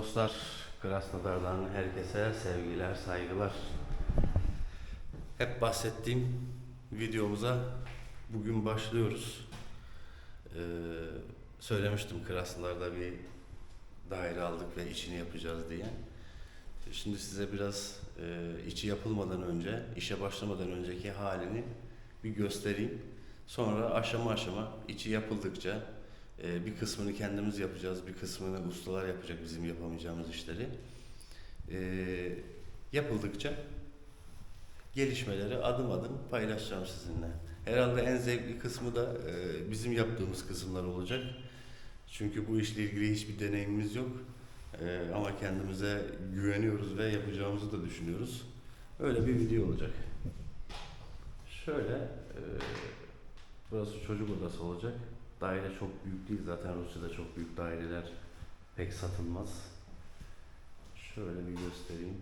dostlar, Krasnodar'dan herkese sevgiler, saygılar. Hep bahsettiğim videomuza bugün başlıyoruz. Ee, söylemiştim Krasnodar'da bir daire aldık ve içini yapacağız diye. Şimdi size biraz e, içi yapılmadan önce, işe başlamadan önceki halini bir göstereyim. Sonra aşama aşama içi yapıldıkça e, bir kısmını kendimiz yapacağız, bir kısmını ustalar yapacak bizim yapamayacağımız işleri. E, yapıldıkça gelişmeleri adım adım paylaşacağım sizinle. Herhalde en zevkli kısmı da e, bizim yaptığımız kısımlar olacak. Çünkü bu işle ilgili hiçbir deneyimimiz yok. E, ama kendimize güveniyoruz ve yapacağımızı da düşünüyoruz. Öyle bir video olacak. Şöyle, e, burası çocuk odası olacak. Daire çok büyük değil zaten Rusya'da çok büyük daireler pek satılmaz. Şöyle bir göstereyim.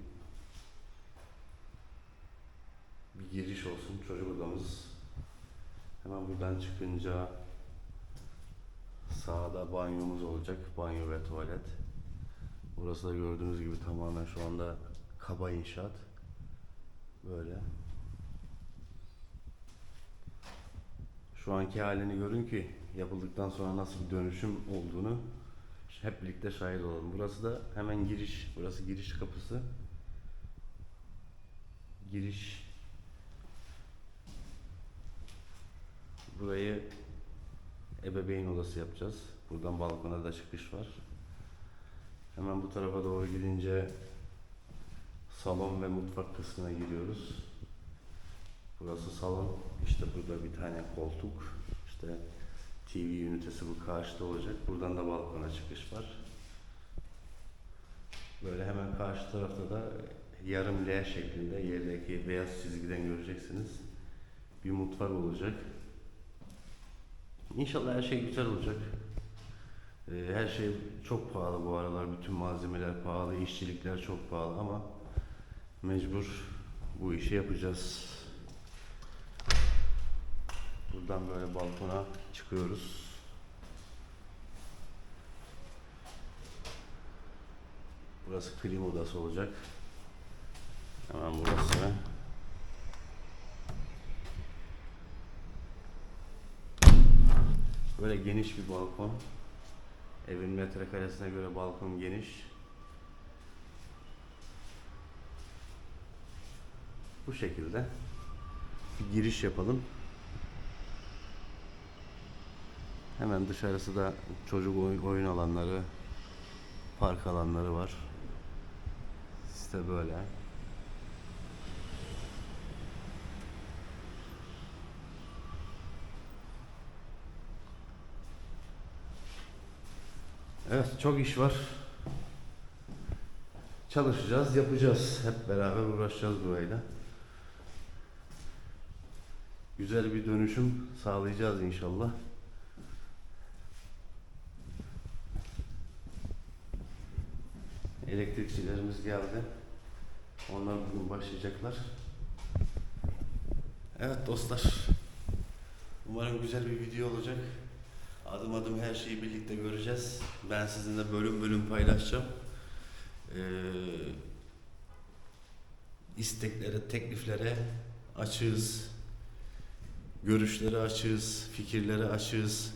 Bir giriş olsun çocuk odamız. Hemen buradan çıkınca sağda banyomuz olacak. Banyo ve tuvalet. Burası da gördüğünüz gibi tamamen şu anda kaba inşaat. Böyle. Şu anki halini görün ki yapıldıktan sonra nasıl bir dönüşüm olduğunu hep birlikte şahit olalım. Burası da hemen giriş. Burası giriş kapısı. Giriş. Burayı ebeveyn odası yapacağız. Buradan balkona da çıkış var. Hemen bu tarafa doğru gidince salon ve mutfak kısmına giriyoruz. Burası salon. İşte burada bir tane koltuk. İşte TV ünitesi bu karşıda olacak. Buradan da balkona çıkış var. Böyle hemen karşı tarafta da yarım L şeklinde yerdeki beyaz çizgiden göreceksiniz. Bir mutfak olacak. İnşallah her şey güzel olacak. Ee, Her şey çok pahalı bu aralar. Bütün malzemeler pahalı, işçilikler çok pahalı ama mecbur bu işi yapacağız. Buradan böyle balkona çıkıyoruz. Burası klima odası olacak. Hemen burası. Böyle geniş bir balkon. Evin metrekaresine göre balkon geniş. Bu şekilde bir giriş yapalım. Hemen dışarısı da çocuk oy- oyun alanları, park alanları var. İşte böyle. Evet, çok iş var. Çalışacağız, yapacağız. Hep beraber uğraşacağız burayla. Güzel bir dönüşüm sağlayacağız inşallah. Elektrikçilerimiz geldi. Onlar bugün başlayacaklar. Evet dostlar. Umarım güzel bir video olacak. Adım adım her şeyi birlikte göreceğiz. Ben sizinle bölüm bölüm paylaşacağım. Ee, isteklere, tekliflere açığız. Görüşlere açığız, fikirlere açığız.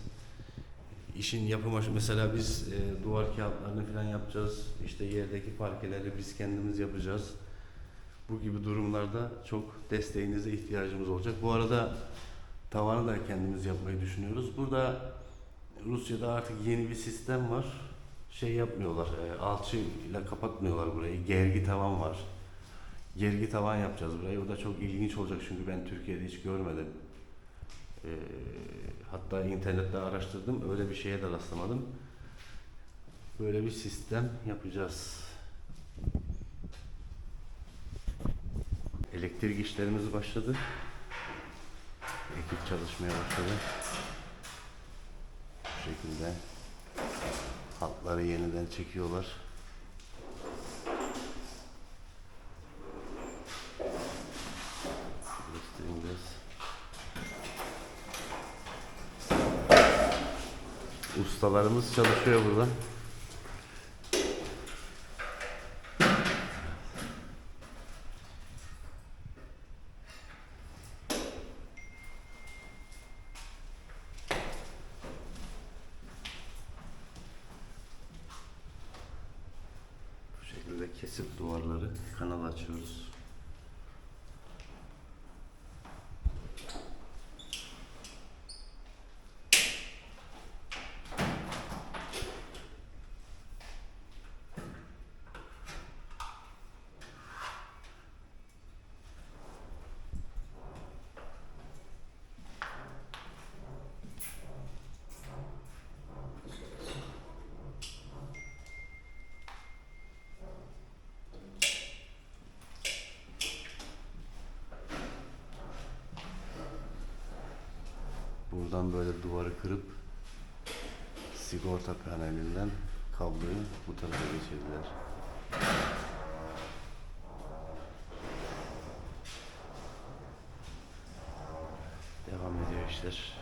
İşin yapım aşı- mesela biz e, duvar kağıtlarını falan yapacağız. İşte yerdeki parkeleri biz kendimiz yapacağız. Bu gibi durumlarda çok desteğinize ihtiyacımız olacak. Bu arada tavanı da kendimiz yapmayı düşünüyoruz. Burada Rusya'da artık yeni bir sistem var. Şey yapmıyorlar, e, alçıyla kapatmıyorlar burayı. Gergi tavan var. Gergi tavan yapacağız burayı. O da çok ilginç olacak çünkü ben Türkiye'de hiç görmedim. E, hatta internette araştırdım. Öyle bir şeye de rastlamadım. Böyle bir sistem yapacağız. Elektrik işlerimiz başladı. Ekip çalışmaya başladı. Bu şekilde hatları yeniden çekiyorlar. ustalarımız çalışıyor burada. Bu şekilde kesip duvarları kanal açıyoruz. Buradan böyle duvarı kırıp sigorta panelinden kabloyu bu tarafa geçirdiler. Devam ediyor işler.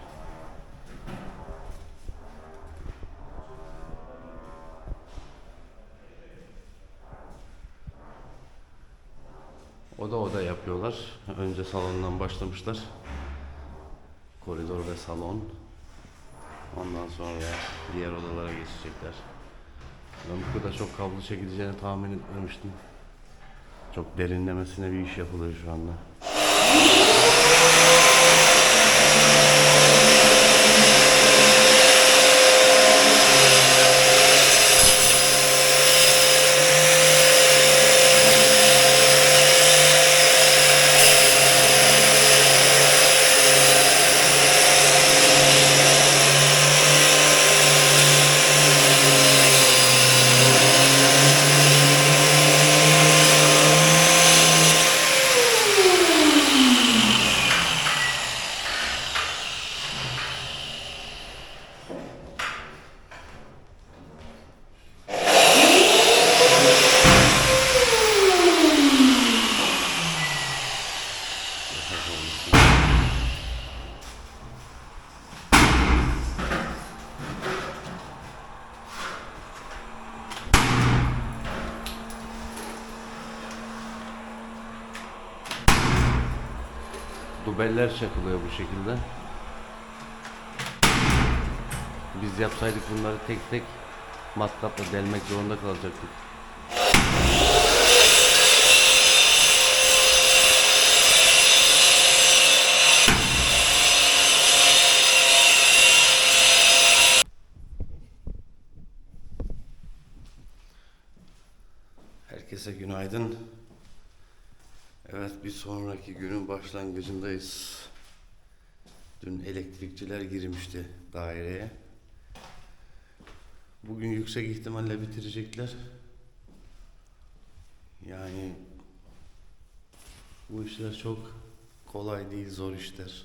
Oda oda yapıyorlar. Önce salondan başlamışlar. Ve salon. Ondan sonra diğer odalara geçecekler. Ben bu kadar çok kablo çekileceğini tahmin etmemiştim. Çok derinlemesine bir iş yapılıyor şu anda. Dubeller çakılıyor bu şekilde. Biz yapsaydık bunları tek tek matkapla delmek zorunda kalacaktık. Herkese günaydın. Sonraki günün başlangıcındayız. Dün elektrikçiler girmişti daireye. Bugün yüksek ihtimalle bitirecekler. Yani bu işler çok kolay değil, zor işler.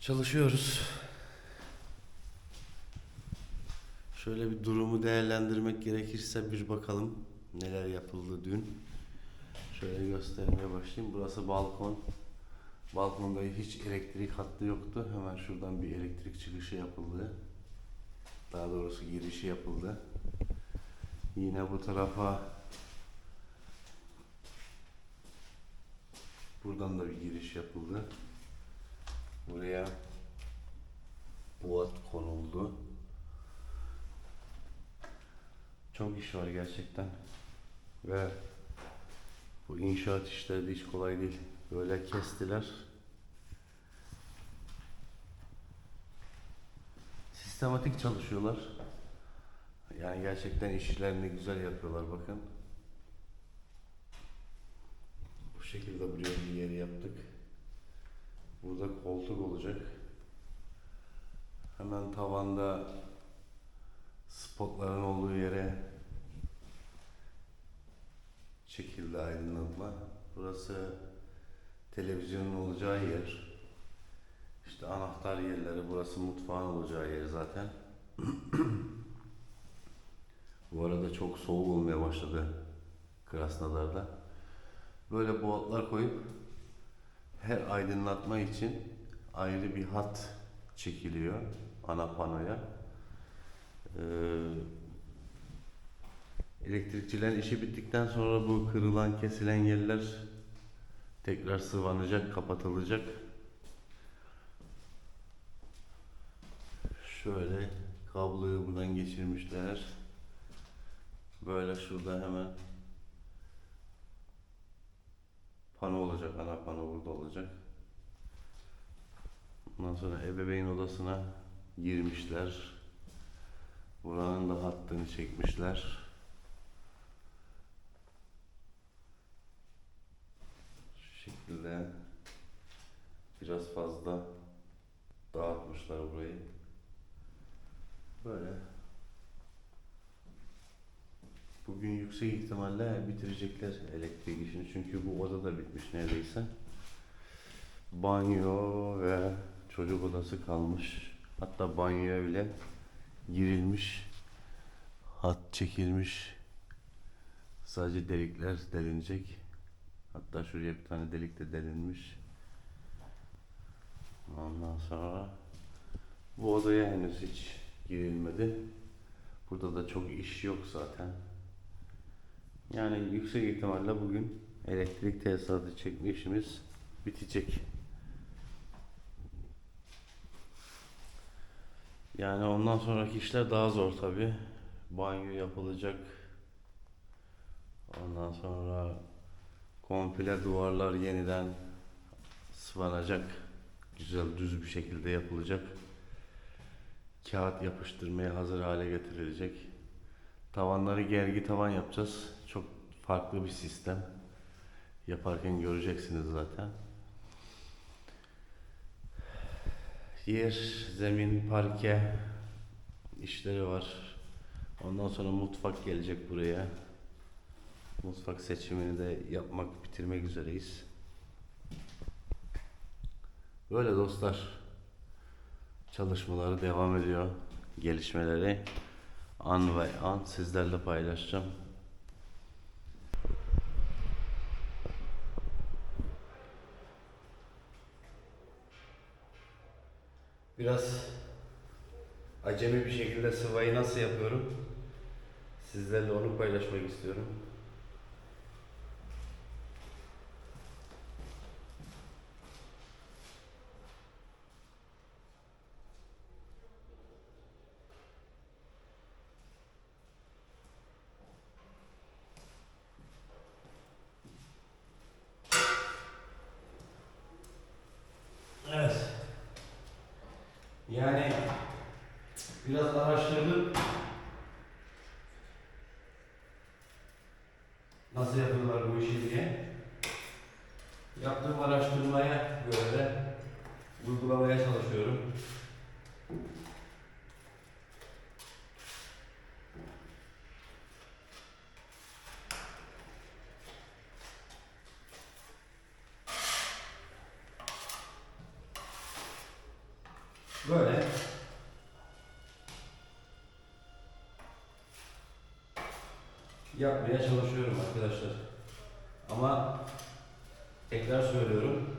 Çalışıyoruz. Şöyle bir durumu değerlendirmek gerekirse bir bakalım neler yapıldı dün. Şöyle göstermeye başlayayım. Burası balkon. Balkonda hiç elektrik hattı yoktu. Hemen şuradan bir elektrik çıkışı yapıldı. Daha doğrusu girişi yapıldı. Yine bu tarafa buradan da bir giriş yapıldı. Buraya boğat konuldu. Çok iş var gerçekten. Ve bu inşaat işleri de hiç kolay değil. Böyle kestiler. Sistematik çalışıyorlar. Yani gerçekten işlerini güzel yapıyorlar bakın. Bu şekilde buraya bir yeri yaptık. Burada koltuk olacak. Hemen tavanda spotların olduğu yere şekilde aydınlatma. Burası televizyonun olacağı yer. İşte anahtar yerleri, burası mutfağın olacağı yer zaten. Bu arada çok soğuk olmaya başladı Krasnodar'da. Böyle boğatlar koyup her aydınlatma için ayrı bir hat çekiliyor ana panoya. Ee, Elektrikçiler işi bittikten sonra bu kırılan, kesilen yerler tekrar sıvanacak, kapatılacak. Şöyle kabloyu buradan geçirmişler. Böyle şurada hemen pano olacak, ana pano burada olacak. Ondan sonra ebeveyn odasına girmişler. Buranın da hattını çekmişler. Şekilde biraz fazla dağıtmışlar burayı. Böyle. Bugün yüksek ihtimalle bitirecekler elektrik işini çünkü bu oda da bitmiş neredeyse. Banyo ve çocuk odası kalmış. Hatta banyoya bile girilmiş. Hat çekilmiş. Sadece delikler delinecek. Hatta şuraya bir tane delik de delinmiş. Ondan sonra bu odaya henüz hiç girilmedi. Burada da çok iş yok zaten. Yani yüksek ihtimalle bugün elektrik tesisatı çekme işimiz bitecek. Yani ondan sonraki işler daha zor tabi. Banyo yapılacak. Ondan sonra komple duvarlar yeniden sıvanacak. Güzel düz bir şekilde yapılacak. Kağıt yapıştırmaya hazır hale getirilecek. Tavanları gergi tavan yapacağız. Çok farklı bir sistem. Yaparken göreceksiniz zaten. Yer, zemin, parke işleri var. Ondan sonra mutfak gelecek buraya. Mutfak seçimini de yapmak, bitirmek üzereyiz. Böyle dostlar. Çalışmaları devam ediyor. Gelişmeleri an ve an sizlerle paylaşacağım. Biraz acemi bir şekilde sıvayı nasıl yapıyorum? Sizlerle onu paylaşmak istiyorum. Evet. Yani biraz araştırdım. Nasıl yapıyorlar bu işi diye. Yaptığım araştırmaya göre de uygulamaya çalışıyorum. Böyle. Yapmaya çalışıyorum arkadaşlar. Ama tekrar söylüyorum.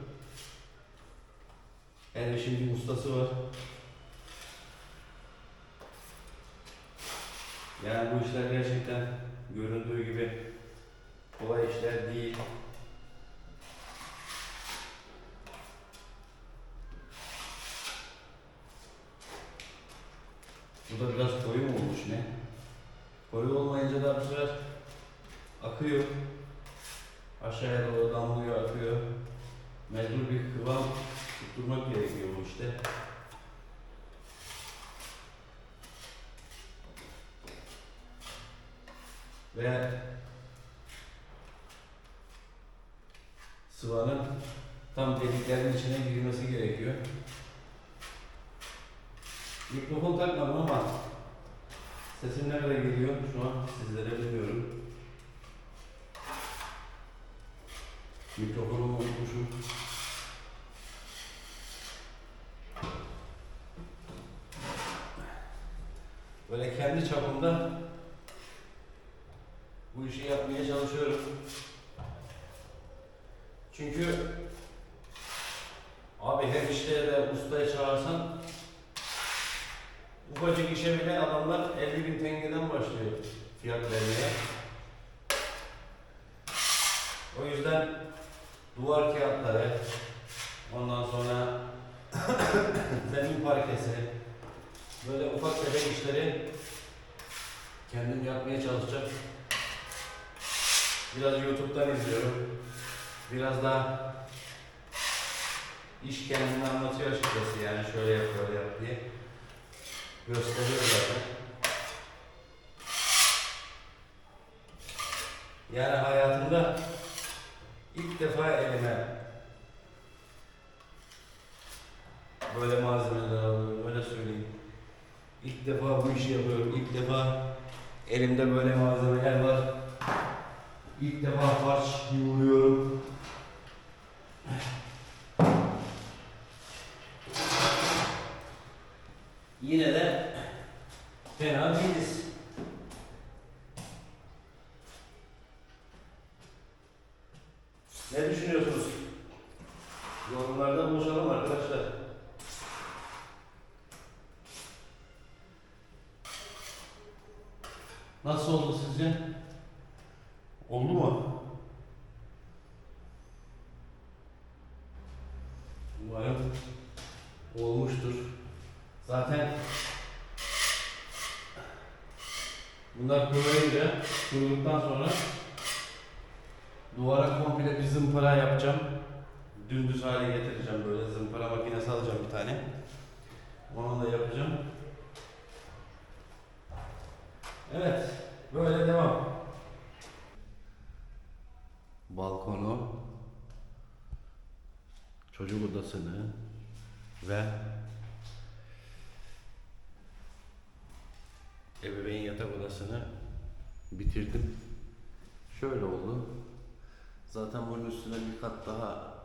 Her işin bir ustası var. Yani bu işler gerçekten göründüğü gibi kolay işler değil. Bu da biraz koyu mu olmuş ne? Koyu olmayınca da bu sefer akıyor. Aşağıya doğru damlıyor, akıyor. Mecbur bir kıvam tutturmak gerekiyor bu işte. Ve sıvanın tam deliklerin içine girmesi gerekiyor. Mikrofon takmadım ama sesim nerede geliyor şu an sizlere bilmiyorum. Mikrofonumu unutmuşum. Böyle kendi çapımda bu işi yapmaya çalışıyorum. Çünkü abi her işte de ustaya çağırsan ufacık işe bile adamlar 50 bin tengeden başlıyor fiyat vermeye. O yüzden duvar kağıtları, ondan sonra zemin parkesi, böyle ufak tefek işleri kendim yapmaya çalışacağım. Biraz YouTube'dan izliyorum. biraz daha iş kendini anlatıyor açıkçası yani şöyle yap böyle yap diye gösteriyor zaten. Yani hayatımda ilk defa elime böyle malzemeler alıyorum öyle söyleyeyim. İlk defa bu işi yapıyorum. İlk defa elimde böyle malzemeler var. İlk defa harç yoğuruyorum. Yine de fena değiliz. Ne düşünüyorsunuz? Yorumlarda buluşalım arkadaşlar. Nasıl oldu sizce? Oldu mu? Umarım olmuştur. Zaten bunlar kuruyunca, kuruduktan sonra duvara komple bir zımpara yapacağım. Dümdüz hale getireceğim böyle zımpara makinesi alacağım bir tane. Onu da yapacağım. Evet, böyle devam. Balkonu, çocuk odasını ve ebeveyn yatak odasını bitirdim. Şöyle oldu. Zaten bunun üstüne bir kat daha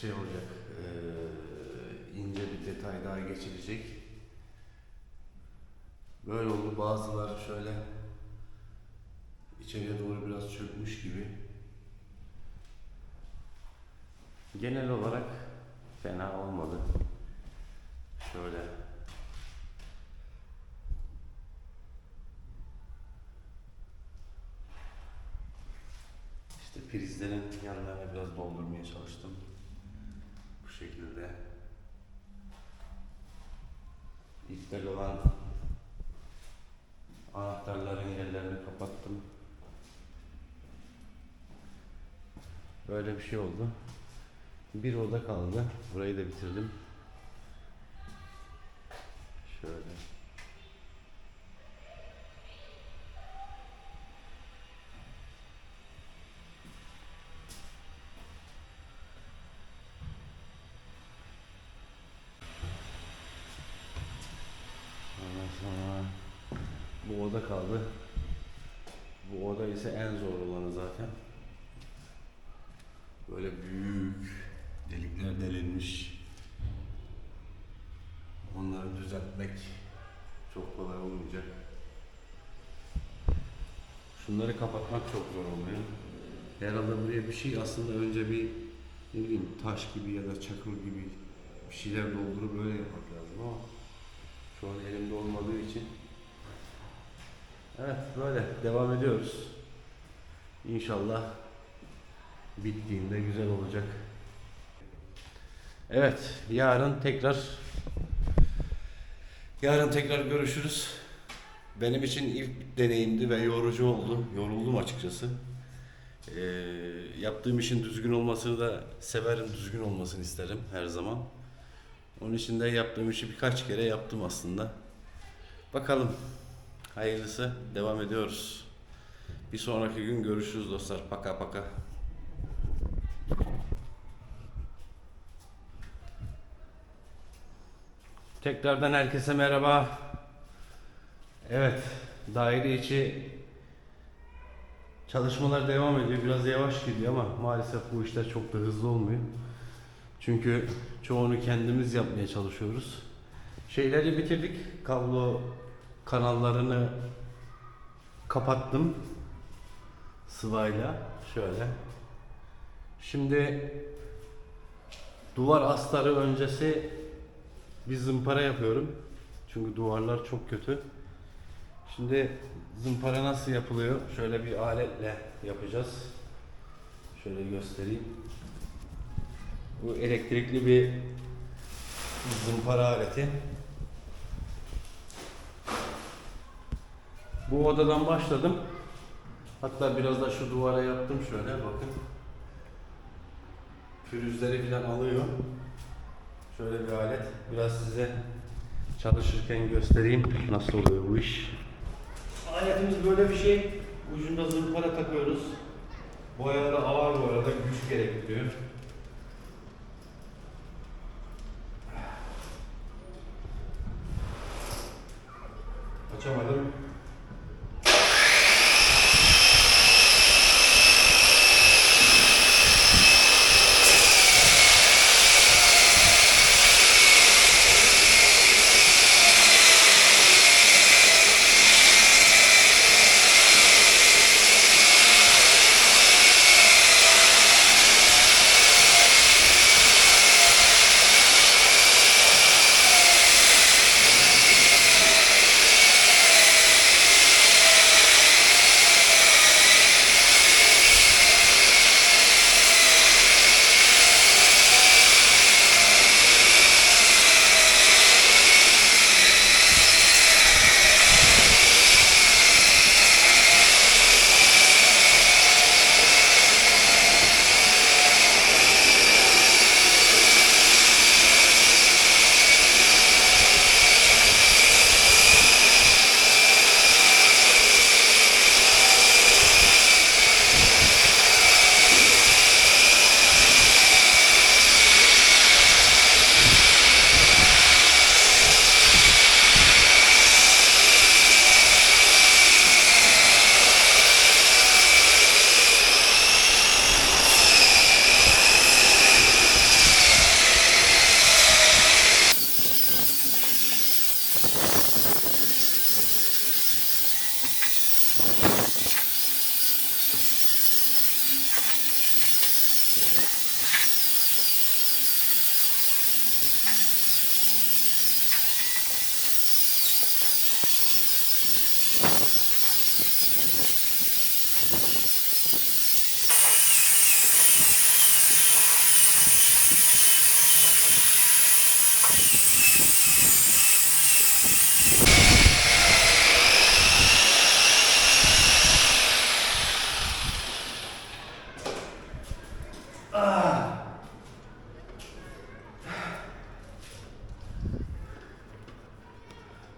şey olacak, eee, ince bir detay daha geçilecek. Böyle oldu. Bazıları şöyle içeriye doğru biraz çökmüş gibi. Genel olarak fena olmadı. Şöyle. İşte prizlerin yanlarını biraz doldurmaya çalıştım. Bu şekilde. İptal olan Anahtarların yerlerini kapattım. Böyle bir şey oldu. Bir oda kaldı. Burayı da bitirdim. Şöyle. Ondan sonra bu oda kaldı. Bu oda ise en zor olanı zaten. Böyle büyük delikler delinmiş. Onları düzeltmek çok kolay olmayacak. Şunları kapatmak çok zor oluyor. Herhalde buraya bir şey aslında önce bir ne bileyim taş gibi ya da çakıl gibi bir şeyler doldurup böyle yapmak lazım ama şu an elimde olmadığı için Evet böyle devam ediyoruz. İnşallah bittiğinde güzel olacak. Evet yarın tekrar yarın tekrar görüşürüz. Benim için ilk deneyimdi ve yorucu oldu. Yoruldum açıkçası. Ee, yaptığım işin düzgün olmasını da severim, düzgün olmasını isterim her zaman. Onun için de yaptığım işi birkaç kere yaptım aslında. Bakalım. Hayırlısı devam ediyoruz. Bir sonraki gün görüşürüz dostlar. Paka paka. Tekrardan herkese merhaba. Evet, daire içi çalışmalar devam ediyor. Biraz yavaş gidiyor ama maalesef bu işler çok da hızlı olmuyor. Çünkü çoğunu kendimiz yapmaya çalışıyoruz. Şeyleri bitirdik. Kablo kanallarını kapattım sıvayla şöyle. Şimdi duvar astarı öncesi bir zımpara yapıyorum. Çünkü duvarlar çok kötü. Şimdi zımpara nasıl yapılıyor? Şöyle bir aletle yapacağız. Şöyle göstereyim. Bu elektrikli bir zımpara aleti. Bu odadan başladım. Hatta biraz da şu duvara yaptım şöyle bakın. pürüzleri falan alıyor. Şöyle bir alet. Biraz size çalışırken göstereyim nasıl oluyor bu iş. Aletimiz böyle bir şey. Ucunda zımpara takıyoruz. Boya da ağır bu arada güç gerektiriyor. Açamadım.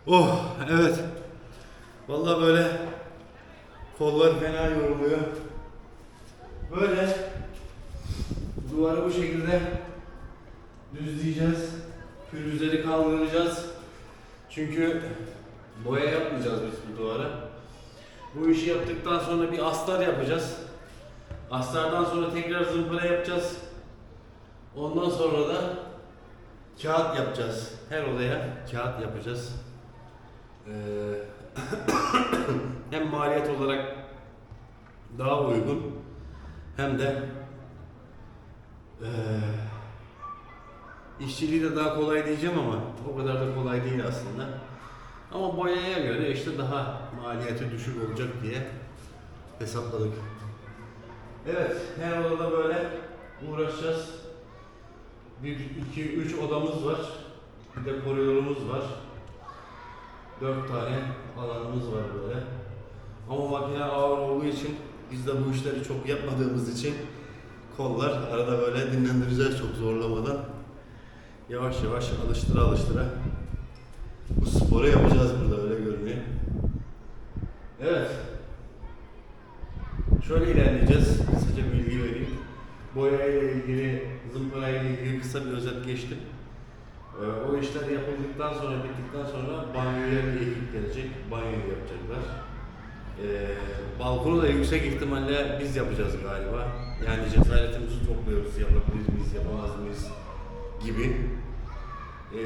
Oh evet. Vallahi böyle kollar fena yoruluyor. Böyle duvarı bu şekilde düzleyeceğiz. Pürüzleri kaldıracağız. Çünkü boya yapmayacağız biz bu duvara. Bu işi yaptıktan sonra bir astar yapacağız. Astardan sonra tekrar zımpara yapacağız. Ondan sonra da kağıt yapacağız. Her odaya kağıt yapacağız. Ee, hem maliyet olarak daha uygun hem de ee, işçiliği de daha kolay diyeceğim ama o kadar da kolay değil aslında. Ama boyaya göre işte daha maliyeti düşük olacak diye hesapladık. Evet, her odada böyle uğraşacağız. Bir, iki, üç odamız var. Bir de koridorumuz var. Dört tane alanımız var böyle. Ama makine ağır olduğu için biz de bu işleri çok yapmadığımız için kollar arada böyle dinlendireceğiz çok zorlamadan. Yavaş yavaş alıştıra alıştıra bu sporu yapacağız burada öyle görünüyor. Evet. Şöyle ilerleyeceğiz. Kısaca bilgi vereyim. Boya ile ilgili, zımpara ile ilgili kısa bir özet geçtim. Ee, o işler yapıldıktan sonra, bittikten sonra banyoya bir ekip gelecek. Banyoyu yapacaklar. Ee, balkonu da yüksek ihtimalle biz yapacağız galiba. Yani cesaretimizi topluyoruz. Yapabilir miyiz, yapamaz mıyız gibi. Ee,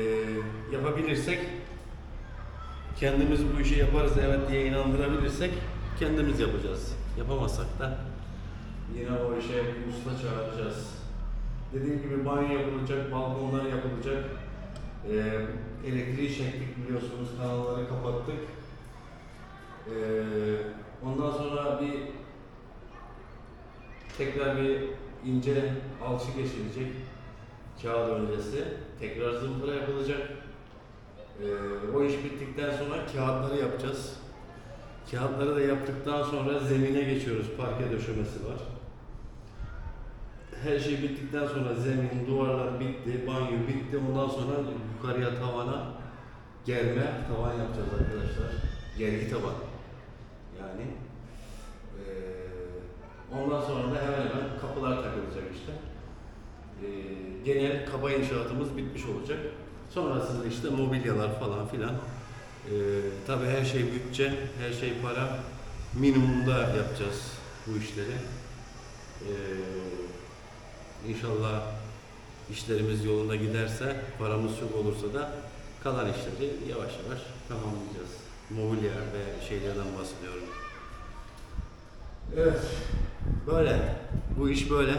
yapabilirsek kendimiz bu işi yaparız evet diye inandırabilirsek kendimiz yapacağız. Yapamazsak da yine o işe usta çağıracağız. Dediğim gibi banyo yapılacak, balkonlar yapılacak. Ee, elektriği çektik biliyorsunuz, kanalları kapattık. Ee, ondan sonra bir tekrar bir ince alçı geçilecek kağıt öncesi. Tekrar zımpara yapılacak. Ee, o iş bittikten sonra kağıtları yapacağız. Kağıtları da yaptıktan sonra zemine geçiyoruz. Parke döşemesi var. Her şey bittikten sonra zemin, duvarlar bitti, banyo bitti. Ondan sonra yukarıya tavana germe tavan yapacağız arkadaşlar. Gergi tavan. Yani eee, ondan sonra da hemen hemen kapılar takılacak işte. Eee, genel kaba inşaatımız bitmiş olacak. Sonrasında işte mobilyalar falan filan. Eee tabii her şey bütçe, her şey para. Minimumda yapacağız bu işleri. Eee inşallah işlerimiz yolunda giderse, paramız çok olursa da kalan işleri yavaş yavaş tamamlayacağız. Mobilya ve şeylerden bahsediyorum. Evet, böyle. Bu iş böyle.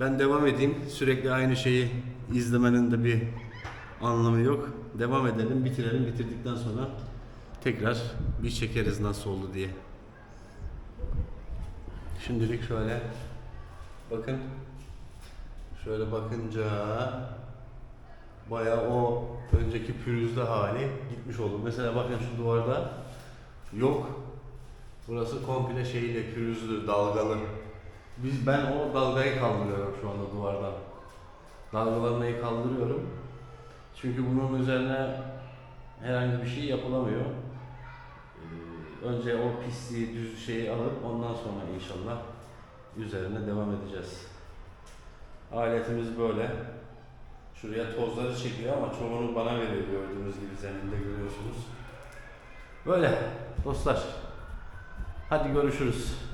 Ben devam edeyim. Sürekli aynı şeyi izlemenin de bir anlamı yok. Devam edelim, bitirelim. Bitirdikten sonra tekrar bir çekeriz nasıl oldu diye. Şimdilik şöyle bakın. Şöyle bakınca bayağı o önceki pürüzlü hali gitmiş oldu. Mesela bakın şu duvarda yok. Burası komple şeyle pürüzlü, dalgalı. Biz ben o dalgayı kaldırıyorum şu anda duvardan. Dalgalanmayı kaldırıyorum. Çünkü bunun üzerine herhangi bir şey yapılamıyor. Ee, önce o pisliği, düz şeyi alıp ondan sonra inşallah üzerine devam edeceğiz. Aletimiz böyle. Şuraya tozları çekiyor ama çoğunu bana veriyor gördüğünüz gibi zeminde görüyorsunuz. Böyle dostlar. Hadi görüşürüz.